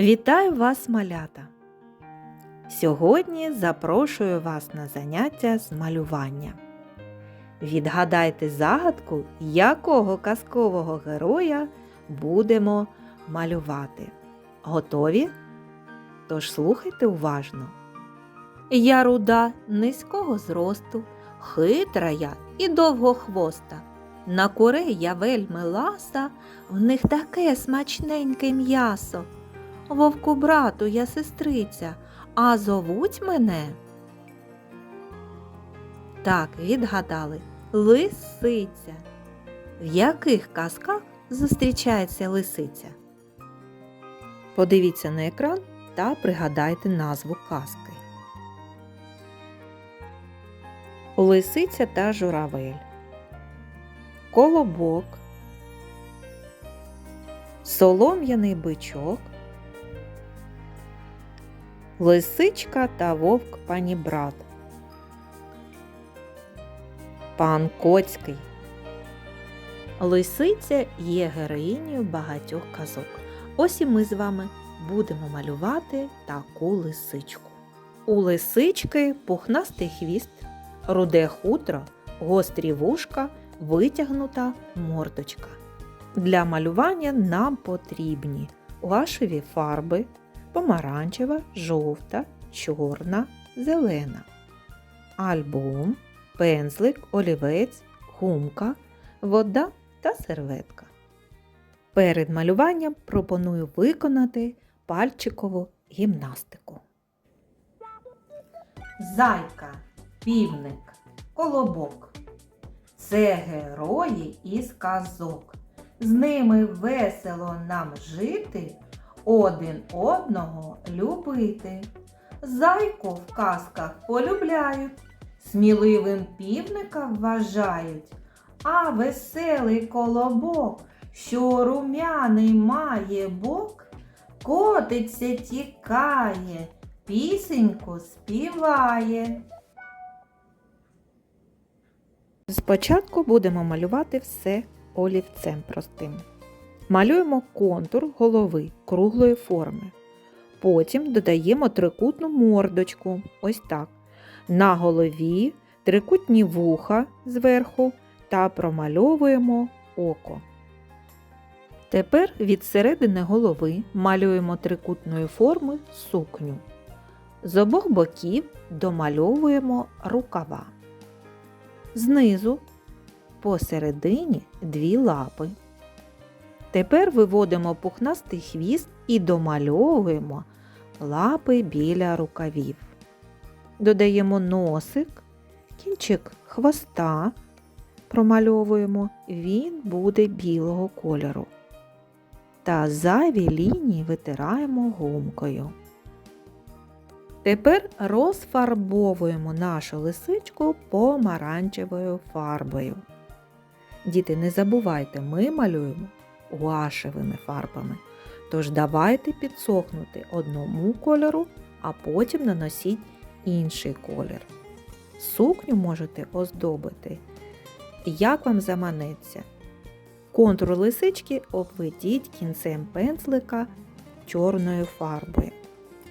Вітаю вас, малята! Сьогодні запрошую вас на заняття з малювання. Відгадайте загадку, якого казкового героя будемо малювати. Готові? Тож слухайте уважно. Я руда низького зросту, хитра я і довгохвоста. На курей я вельми ласа, в них таке смачненьке м'ясо. Вовку брату я сестриця, а зовуть мене. Так, відгадали, лисиця. В яких казках зустрічається лисиця? Подивіться на екран та пригадайте назву казки. Лисиця та журавель. Колобок. Солом'яний бичок. Лисичка та вовк панібрат. Пан Коцький. Лисиця є героїнею багатьох казок. Ось і ми з вами будемо малювати таку лисичку. У лисички пухнастий хвіст, руде хутро, гострі вушка, витягнута мордочка. Для малювання нам потрібні гуашеві фарби, помаранчева, жовта, чорна, зелена, альбом, пензлик, олівець, гумка, вода та серветка. Перед малюванням пропоную виконати пальчикову гімнастику. Зайка, півник, колобок. Це герої із казок. З ними весело нам жити, один одного любити. Зайку в казках полюбляють, сміливим півника вважають, а веселий колобок, що румяний має бок, котиться тікає, пісеньку співає. Спочатку будемо малювати все олівцем простим. Малюємо контур голови круглої форми. Потім додаємо трикутну мордочку. Ось так. На голові трикутні вуха зверху та промальовуємо око. Тепер від середини голови малюємо трикутної форми сукню. З обох боків домальовуємо рукава. Знизу посередині дві лапи. Тепер виводимо пухнастий хвіст і домальовуємо лапи біля рукавів. Додаємо носик, кінчик хвоста, промальовуємо, він буде білого кольору. Та зайві лінії витираємо гумкою. Тепер розфарбовуємо нашу лисичку помаранчевою фарбою. Діти, не забувайте, ми малюємо гуашевими фарбами. Тож давайте підсохнути одному кольору, а потім наносіть інший колір. Сукню можете оздобити, як вам заманеться. Контур лисички обведіть кінцем пензлика чорною фарбою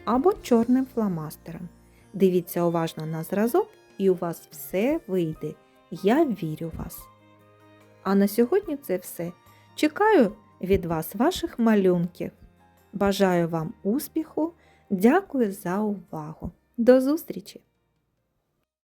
або чорним фломастером. Дивіться уважно на зразок і у вас все вийде. Я вірю в вас. А на сьогодні це все. Чекаю від вас ваших малюнків. Бажаю вам успіху. Дякую за увагу. До зустрічі!